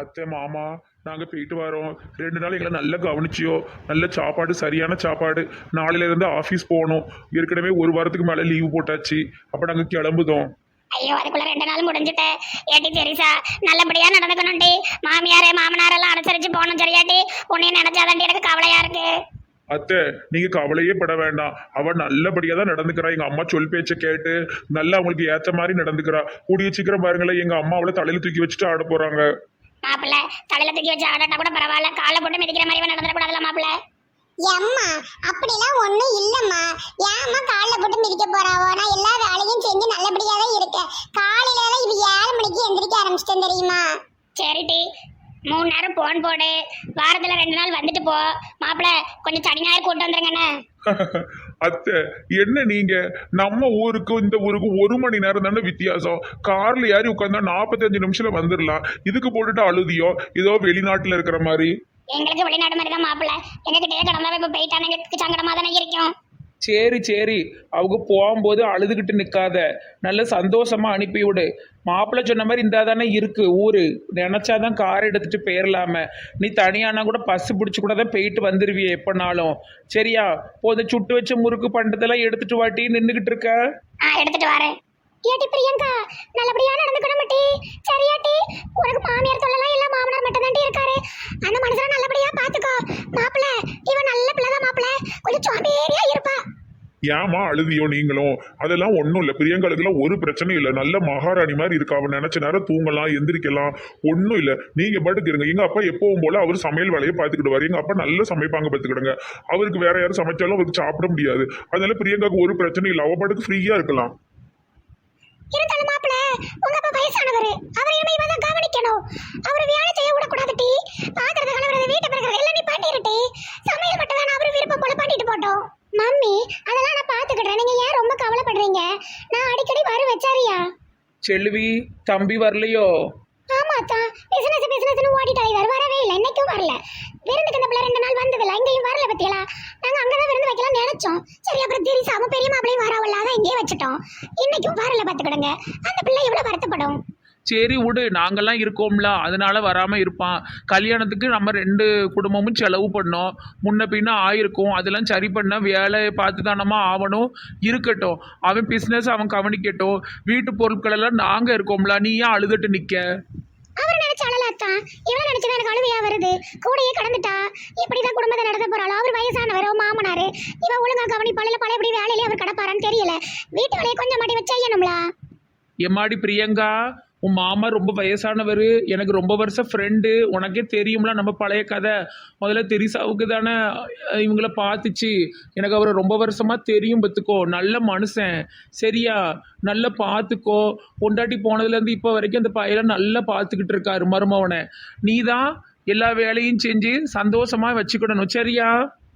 அத்தை மாமா நாங்கள் போயிட்டு வரோம். ரெண்டு நாள் எங்களை நல்லா கவனிச்சியோ நல்ல சாப்பாடு சரியான சாப்பாடு. நாளையில இருந்து ஆஃபீஸ் போகணும். ஏற்கனவே ஒரு வாரத்துக்கு மேலே லீவு போட்டாச்சு. அப்போ நாங்கள் கிளம்புதோம். ஐயோ அதுக்குள்ள ரெண்டு நாள் முடிஞ்சுட்டு. ஏட்டி தெரிசா நல்லபடியா நடந்துக்கணும்டி. மாமியாரே மாமனாரெல்லாம் அனுசரிச்சு போகணும் சரியாட்டி. உன்னைய நினைச்சாதாண்டி எனக்கு கவலையா இருக்கு. அத்தை நீங்க கவலையே பட வேண்டாம். அவ நல்லபடியா தான் நடந்துக்கிறா. எங்க அம்மா சொல் பேச்ச கேட்டு நல்லா அவங்களுக்கு ஏத்த மாதிரி நடந்துக்கிறா. கூடிய சீக்கிரம் பாருங்களேன் எங்க அம்மா அவளை தலையில தூக்கி வச்சுட்டு ஆட போறாங்க. மாப்பிள்ள தலையில தூக்கி வச்சு ஆடாட்டா கூட பரவாயில்ல. காலை போட்டு மிதிக்கிற மாதிரி நடந்துடக்கூடாதுல மாப்பிள்ள? எம்மா அப்படிலாம் ஒண்ணும் இல்லம்மா. ஏம்மா காலைல போட்டு மிதிக்க போறாவோ? நான் எல்லா வேலையும் செஞ்சு நல்லபடியா தான் இருக்கேன். காலையில எல்லாம் இது ஏழு மணிக்கு எந்திரிக்க ஆரம்பிச்சிட்டேன் தெரியுமா? சரிட்டி மூணு நேரம் போன் போடு. வாரத்துல ரெண்டு நாள் வந்துட்டு போ. மாப்பிள்ள கொஞ்சம் சனி ஞாயிறு கூட்டு வந்துருங்கண்ணே. அத்தை என்ன நீங்க? நம்ம ஊருக்கு இந்த ஊருக்கு ஒரு மணி நேரம் தானே வித்தியாசம். கார்ல ஏறி உட்காந்தா நாற்பத்தஞ்சு நிமிஷத்துல வந்துடலாம் இதுக்கு போட்டுட்டு அழுதியோ? ஏதோ வெளிநாட்டுல இருக்கிற மாதிரி. எங்களுக்கு வெளிநாடு மாதிரி தான் மாப்பிள்ள. எங்க கிட்டே கடந்தாவே இப்ப போயிட்டானு எங்களுக்கு சங்கடமா தானே இருக்கும். சரி சரி. அவங்க போகும்போது அழுதுகிட்டு நிற்காத நல்ல சந்தோஷமா அனுப்பி விடு. மாப்பிள்ளை சொன்ன மாதிரி இந்த தானே இருக்கு ஊரு. நினைச்சாதான் கார் எடுத்துட்டு போயிடலாம நீ தனியானா கூட பஸ் பிடிச்சி கூட தான் போயிட்டு வந்துடுவியே எப்பனாலும். சரியா? போதும் சுட்டு வச்ச முறுக்கு பண்டதெல்லாம் எடுத்துட்டு வாட்டி நின்றுகிட்டு இருக்க? எடுத்துட்டு வரேன். ஏட்டி பிரியங்கா நல்லபடியா நடந்துக்கணும் மட்டி. சரியாட்டி உனக்கு மாமியார் தொல்லலாம் இல்ல மாமனார் மட்டும் தான் இருக்காரு. அந்த மனுஷனை நல்லபடியா பாத்துக்கோ. மாப்பிள்ள இவன் நல்ல பிள்ளைதான் மாப்பிள்ள. கொஞ்சம் சோம்பேறியா இருப்பா. ஏமா அழுதியோ நீங்களும் அதெல்லாம் ஒன்றும் இல்லை. பிரியங்களுக்குலாம் ஒரு பிரச்சனையும் இல்லை. நல்ல மகாராணி மாதிரி இருக்கா. அவன் நினைச்ச நேரம் தூங்கலாம் எந்திரிக்கலாம். ஒன்றும் இல்லை. நீங்கள் பாட்டுக்கு இருங்க. எங்கள் அப்பா எப்பவும் போல அவர் சமையல் வேலையை பார்த்துக்கிடுவார். எங்கள் அப்பா நல்ல சமைப்பாங்க பார்த்துக்கிடுங்க அவருக்கு வேற யாரும் சமைச்சாலும் அவருக்கு சாப்பிட முடியாது. அதனால பிரியங்காவுக்கு ஒரு பிரச்சனையும் இல்லை. அவ பாட்டுக்கு ஃப்ரீயாக இருக்கலாம். இருந்தாலும் மாப்பிள்ள உங்க அப்பா வயசானவர். இனிமே இவன் தான் கவனிக்கணும். அவர் வேலை செய்ய விடக்கூடாது டி. பிறகு எல்லாம் நீ பண்ணிருட்டி சமையல் மட்டும் விருப்பம் போல பண்ணிட்டு போட்டோம் மம்மி அதெல்லாம் நான் பாத்துக்கிட்டேன் நீங்க ஏன் ரொம்ப கவலைப்படுறீங்க? நான் அடிக்கடி வரு வச்சாரியா? செல்வி தம்பி வரலையோ? ஆமா தான் பிசினஸ் பிசினஸ்னு ஓடிட்டு இவர் வரவே இல்லை. இன்னைக்கும் வரல. விருந்துக்கு இந்த பிள்ளை ரெண்டு நாள் வந்ததில்ல. இங்கேயும் வரல பத்தியலா? நாங்க அங்கதான் விருந்து வைக்கலாம் நினைச்சோம். சரி அப்புறம் திரிசாவும் பெரிய மாப்பிளையும் வரவில்ல அதான் இங்கேயே வச்சுட்டோம். இன்னைக்கும் வரல பாத்துக்கிடுங்க அந்த பிள்ளை எவ்வளவு வருத்தப்படும்? சரி விடு நாங்கெல்லாம் இருக்கோம்ல அதனால வராம இருப்பான். கல்யாணத்துக்கு நம்ம ரெண்டு குடும்பமும் செலவு பண்ணோம். முன்ன பின்ன ஆயிருக்கும். அதெல்லாம் சரி பண்ண வேலையை பார்த்து தானமா ஆகணும் இருக்கட்டும். அவன் பிஸ்னஸ் அவன் கவனிக்கட்டும். வீட்டு பொருட்கள் எல்லாம் நாங்க இருக்கோம்ல நீ ஏன் அழுதுட்டு நிக்க? அவர் நினைச்ச அழலாத்தான் இவள நினைச்சது எனக்கு அழுவையா வருது. கூடயே கடந்துட்டா. இப்படிதான் குடும்பத்தை நடத்த போறாளோ. அவர் வயசானவர் மாமனாரு. இவன் ஒழுங்கா கவனிப்பாளையில பழையபடி வேலையில அவர் கிடப்பாரான்னு தெரியல. வீட்டு வேலையை கொஞ்சம் மாட்டி வச்சு செய்யணும்ல எம்மாடி பிரியங்கா? உன் மாமா ரொம்ப வயசானவர் எனக்கு ரொம்ப வருஷம் ஃப்ரெண்டு உனக்கே தெரியும்ல நம்ம பழைய கதை. முதல்ல தெரிசாவுக்கு தானே இவங்கள பார்த்துச்சு. எனக்கு அவரை ரொம்ப வருஷமாக தெரியும் பார்த்துக்கோ. நல்ல மனுஷன். சரியா? நல்லா பார்த்துக்கோ. பொண்டாட்டி போனதுலேருந்து இப்போ வரைக்கும் அந்த பையனை நல்லா பார்த்துக்கிட்டு இருக்காரு மருமவனை. நீ தான் எல்லா வேலையும் செஞ்சு சந்தோஷமாக வச்சுக்கிடணும் சரியா?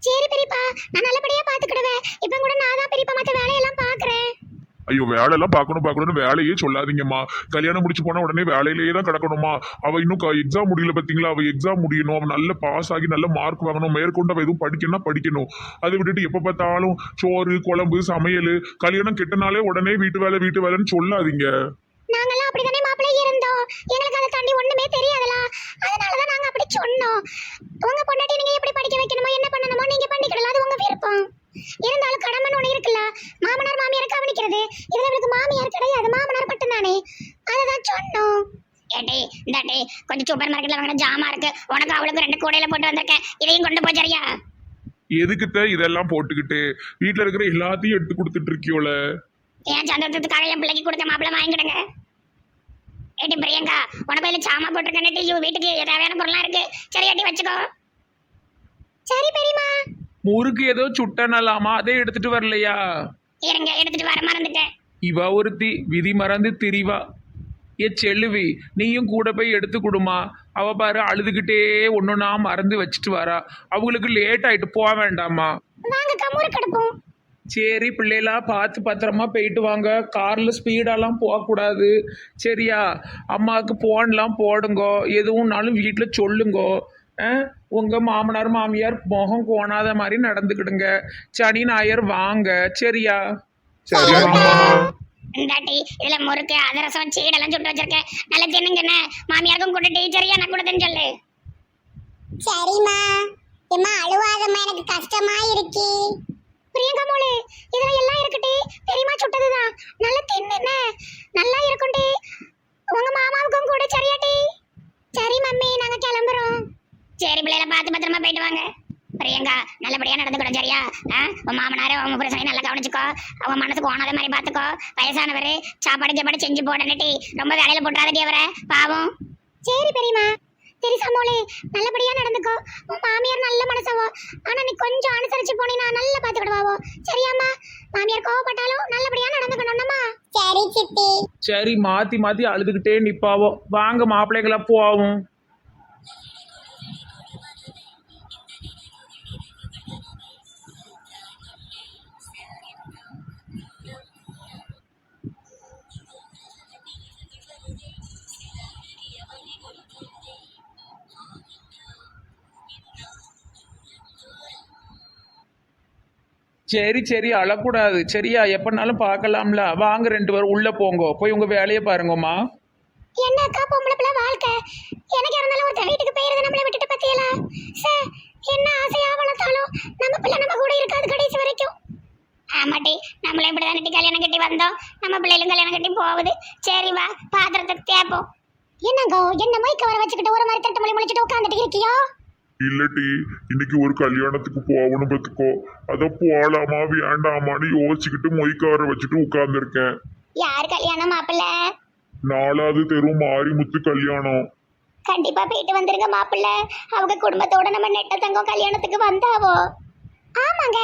சரி பெரியப்பா நான் நல்லபடியா பாத்துக்கிடுவேன் இப்ப கூட நான் தான் பெரியப்பா மத்த வேலையெல்லாம் பாக்குறேன் ஐயோ வேலையெல்லாம் பார்க்கணும் பார்க்கணும்னு வேலையே சொல்லாதீங்கம்மா. கல்யாணம் முடிச்சு போனா உடனே வேலையிலேயே தான் கிடக்கணுமா அவ இன்னும் எக்ஸாம் முடியல பார்த்தீங்களா அவ எக்ஸாம் முடியணும். அவன் நல்ல பாஸ் ஆகி நல்ல மார்க் வாங்கணும். மேற்கொண்டு அவ எதுவும் படிக்கணும்னா படிக்கணும். அதை விட்டுட்டு எப்போ பார்த்தாலும் சோறு குழம்பு சமையல் கல்யாணம் கெட்டனாலே உடனே வீட்டு வேலை வீட்டு வேலைன்னு சொல்லாதீங்க. நாங்கெல்லாம் அப்படிதானே மாப்பிள்ளை இருந்தோம். எங்களுக்கு அதை தாண்டி ஒண்ணுமே தெரியாதுல. அதனாலதான் நாங்க அப்படி சொன்னோம். உங்க பொண்ணு நீங்க எப்படி படிக்க வைக்கணுமோ என்ன பண்ணணுமோ நீங்க பண்ணிக்கிடலாம் அது உங்க விருப்பம் இருந்தாலும் கடமைன்னு ஒண்ணு இருக்குல்ல மாமனார் மாமியார் கவனிக்கிறது இதுல இவருக்கு மாமியார் கிடையாது மாமனார் மட்டும்தானே அததான் சொன்னோம் ஏடி இந்தாட்டி கொஞ்சம் சூப்பர் மார்க்கெட்ல வாங்கின ஜாமா இருக்கு அவளுக்கு ரெண்டு கூடையில போட்டு வந்திருக்கேன் இதையும் கொண்டு போய் சரியா? எதுக்குத்த இதெல்லாம் போட்டுக்கிட்டு? வீட்டில் இருக்கிற எல்லாத்தையும் எடுத்து கொடுத்துட்டு இருக்கியோல? என் சந்தோஷத்துக்காக என் பிள்ளைக்கு கொடுத்த மாப்பிள்ளை வாங்கிடுங்க ஏடி பிரியங்கா உனக்கு கையில சாமா போட்டிருக்கேன் ஐயோ வீட்டுக்கு தேவையான பொருளாம் இருக்கு. சரியாட்டி வச்சுக்கோ. சரி பெரியமா முறுக்கு ஏதோ சுட்டனலாமா? அதை எடுத்துட்டு வரலையா? இருங்க எடுத்துட்டு வர மறந்துட்டேன். இவ ஒருத்தி விதி மறந்து திரிவா. ஏ செல்லுவி நீயும் கூட போய் எடுத்து கொடுமா. அவ பாரு அழுதுகிட்டே ஒன்னொன்னா மறந்து வச்சுட்டு வரா. அவங்களுக்கு லேட் ஆயிட்டு போக வேண்டாமா வாங்க கமுறு கடுப்போம். சரி பிள்ளைகளா பார்த்து பத்திரமா போயிட்டு வாங்க. காரில் ஸ்பீடாலாம் போகக்கூடாது. சரியா? அம்மாவுக்கு போன்லாம் போடுங்கோ. எதுவும்னாலும் வீட்டில் சொல்லுங்கோ. உங்கள் மாமனார் மாமியார் முகம் கோணாத மாதிரி நடந்துக்கிடுங்க. சனி ஞாயிறு வாங்க. சரியா? சரியா இந்தாட்டி இதுல முறுக்கு அதிரசம் சீடெல்லாம் சுட்டு வச்சிருக்கேன். நல்ல தின்னுங்கண்ணே மாமியாருக்கும் கூட்டிட்டு சரியா நான் கொடுத்தேன்னு சொல்லு. சரிம்மா. ஏம்மா அழுவாதம்மா எனக்கு கஷ்டமா இருக்கு. பிரியங்கா மோளே இதுல எல்லாம் இருக்குடி பெரியமா சுட்டதுதான்? நல்ல தின்னுண்ணே நல்லா இருக்கும்டி உங்க மாமாவுக்கும் கூட சரியாட்டி. சரி மம்மி நாங்க கிளம்புறோம். சரி பிள்ளைல பார்த்து பத்திரமா போயிட்டு வாங்க. பிரியங்கா நல்லபடியா நடந்துக்கணும் சரியா? உன் மாமனார உன் புருஷனை நல்லா கவனிச்சுக்கோ. அவன் மனசுக்கு ஓனாத மாதிரி பாத்துக்கோ. வயசானவர் சாப்பாடு சாப்பாடு செஞ்சு போடணுட்டி ரொம்ப வேலையில போட்டுறாதடி அவரை. பாவம். சரி பெரியம்மா. தெரிசா மோளே? நல்லபடியா நடந்துக்கோ. உன் மாமியார் நல்ல மனசவோ. ஆனா நீ கொஞ்சம் அனுசரிச்சு போனீனா நல்லா பாத்துக்கிடுவாவோ. சரியாம்மா? மாமியார் கோவப்பட்டாலும் நல்லபடியா நடந்துக்கணும்னம்மா சரி சித்தி. சரி மாற்றி மாற்றி அழுதுகிட்டே நிற்பாவோ வாங்க மாப்பிள்ளைகளா போவோம். சரி சரி அழக்கூடாது. சரியா எப்பனாலும் பார்க்கலாம்ல. வாங்க ரெண்டு பேரும் உள்ளே போங்க. போய் உங்க வேலையை பாருங்கம்மா. என்னக்கா பொம்பளை பிள்ளை வாழ்க்கை? எனக்கு இருந்தாலும் ஒருத்தர் வீட்டுக்கு போயிருது நம்மளை விட்டுட்டு பத்தியலா? சே என்ன ஆசையா வளர்த்தாலும் நம்ம பிள்ளை நம்ம கூட இருக்காது கடைசி வரைக்கும். ஆமாட்டி நம்மளும் இப்படி தானே கல்யாணம் கட்டி வந்தோம். நம்ம பிள்ளைகளும் கல்யாணம் கட்டி போகுது. சரி வா பாத்திரத்தை தேப்போம் என்னங்கோ என்ன மைக்க வர வச்சுக்கிட்டு ஒரு மாதிரி தட்டு மொழி முடிச்சுட்டு உட்காந்துட்டு இருக்கியோ? இல்லட்டி இன்னைக்கு ஒரு கல்யாணத்துக்கு போகணும் பார்த்துக்கோ. அதை போகலாமா வேண்டாமான்னு யோசிச்சுக்கிட்டு மொய்க்கார வச்சுட்டு உட்கார்ந்துருக்கேன். யார் கல்யாணம் மாப்பிள்ள? நாலாவது தெரு மாரிமுத்து கல்யாணம். கண்டிப்பா போயிட்டு வந்துருங்க மாப்பிள்ள. அவங்க குடும்பத்தோட நம்ம நெட்ட தங்கம் கல்யாணத்துக்கு வந்தாவோ? ஆமாங்க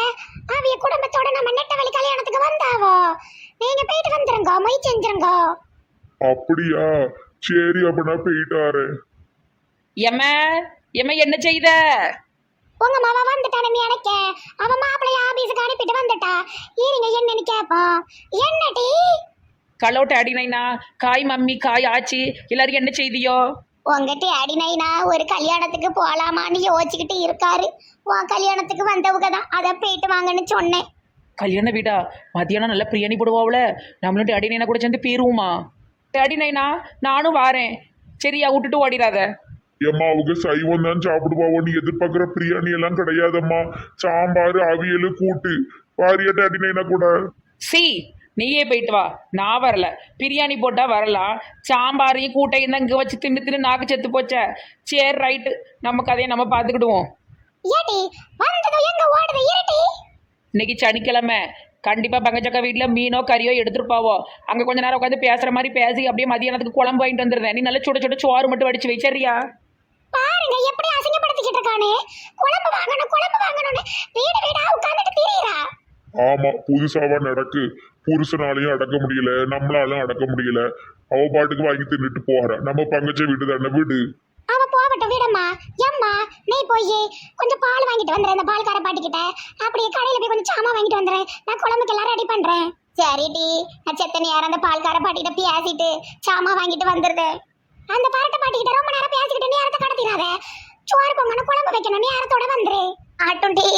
அவிய குடும்பத்தோட நம்ம நெட்டவழி கல்யாணத்துக்கு வந்தாவோ? நீங்க போயிட்டு வந்துருங்க மொய் செஞ்சிருங்க. அப்படியா? சரி அப்ப நான் போயிட்டாரு எம்ம? எம்ம என்ன செய்த? உங்க மாமா வந்துட்டானு நினைக்க அவன் மாப்பிள்ளைய ஆபீஸுக்கு அனுப்பிட்டு வந்துட்டா. இருங்க என்னன்னு கேப்போம். என்னடி கலோட்ட அடினைனா காய் மம்மி காய் ஆச்சி எல்லாரும் என்ன செய்தியோ? உங்ககிட்ட அடினைனா ஒரு கல்யாணத்துக்கு போலாமான்னு யோசிச்சுக்கிட்டு இருக்காரு. உன் கல்யாணத்துக்கு வந்தவங்க தான். அதை போயிட்டு வாங்கன்னு சொன்னேன். கல்யாண வீடா? மத்தியானம் நல்லா பிரியாணி போடுவாவுல. நம்மளும் டேடி நைனா கூட சேர்ந்து பீருவோமா? டேடி நைனா நானும் வாரேன். சரியா விட்டுட்டு ஓடிடாத ஏம்மா அவங்க சைவம் தான் சாப்பிடுவாவோ? நீ எதிர்பார்க்குற பிரியாணி எல்லாம் கிடையாதம்மா. சாம்பார் அவியல் கூட்டு. வாரியா டேடினா கூட. சி நீயே போயிட்டு வா. நான் வரல. பிரியாணி போட்டா வரலாம். சாம்பாரையும் கூட்டையும் தான் இங்கே வச்சு தின்னு தின்னு நாக்கு செத்து போச்சே. சரி ரைட்டு. நம்ம கதையை நம்ம பார்த்துக்கிடுவோம். இன்னைக்கு சனிக்கிழமை. கண்டிப்பாக பங்கச்சக்கா வீட்டில் மீனோ கறியோ எடுத்துருப்பாவோ. அங்கே கொஞ்ச நேரம் உட்காந்து பேசுகிற மாதிரி பேசி அப்படியே மதியானத்துக்கு குழம்பு வாங்கிட்டு வந்துடுறேன் நீ நல்லா சுட சுட சோறு மட்டும் வடிச்சு வை சரியா? பாருங்க எப்படி அசிங்கப்படுத்திக்கிட்டு இருக்கானே. குழம்பு வாங்கணும் குழம்பு வாங்கணும்னு வீடு வீடா உட்கார்ந்துட்டு திரியிறா. ஆமா புதுசாவா நடக்கு. புருஷனாலையும் அடக்க முடியல நம்மளாலும் அடக்க முடியல. அவ பாட்டுக்கு வாங்கி தின்னுட்டு போறா. நம்ம பங்கச்ச வீடு தானே வீடு? அவ போகட்டும் விடம்மா. எம்மா நீ போய் கொஞ்சம் பால் வாங்கிட்டு வந்துடுறேன் இந்த பால்கார பாட்டிக்கிட்ட. அப்படியே கடையில போய் கொஞ்சம் சாமான் வாங்கிட்டு வந்துடுறேன் நான் குழம்புக்கு எல்லாம் ரெடி பண்றேன். சரிடி நான் செத்த நேரம் அந்த பால்கார பாட்டிகிட்ட பேசிட்டு சாமான் வாங்கிட்டு வந்துடுறேன் அந்த பரட்ட பாட்டிக்கிட்ட ரொம்ப நேரம் பேசிக்கிட்டு நேரத்தை கடத்திடாத. சோறு பொங்கணும் குழம்பு வைக்கணும் நேரத்தோட வந்துரு. ஆட்டும் டி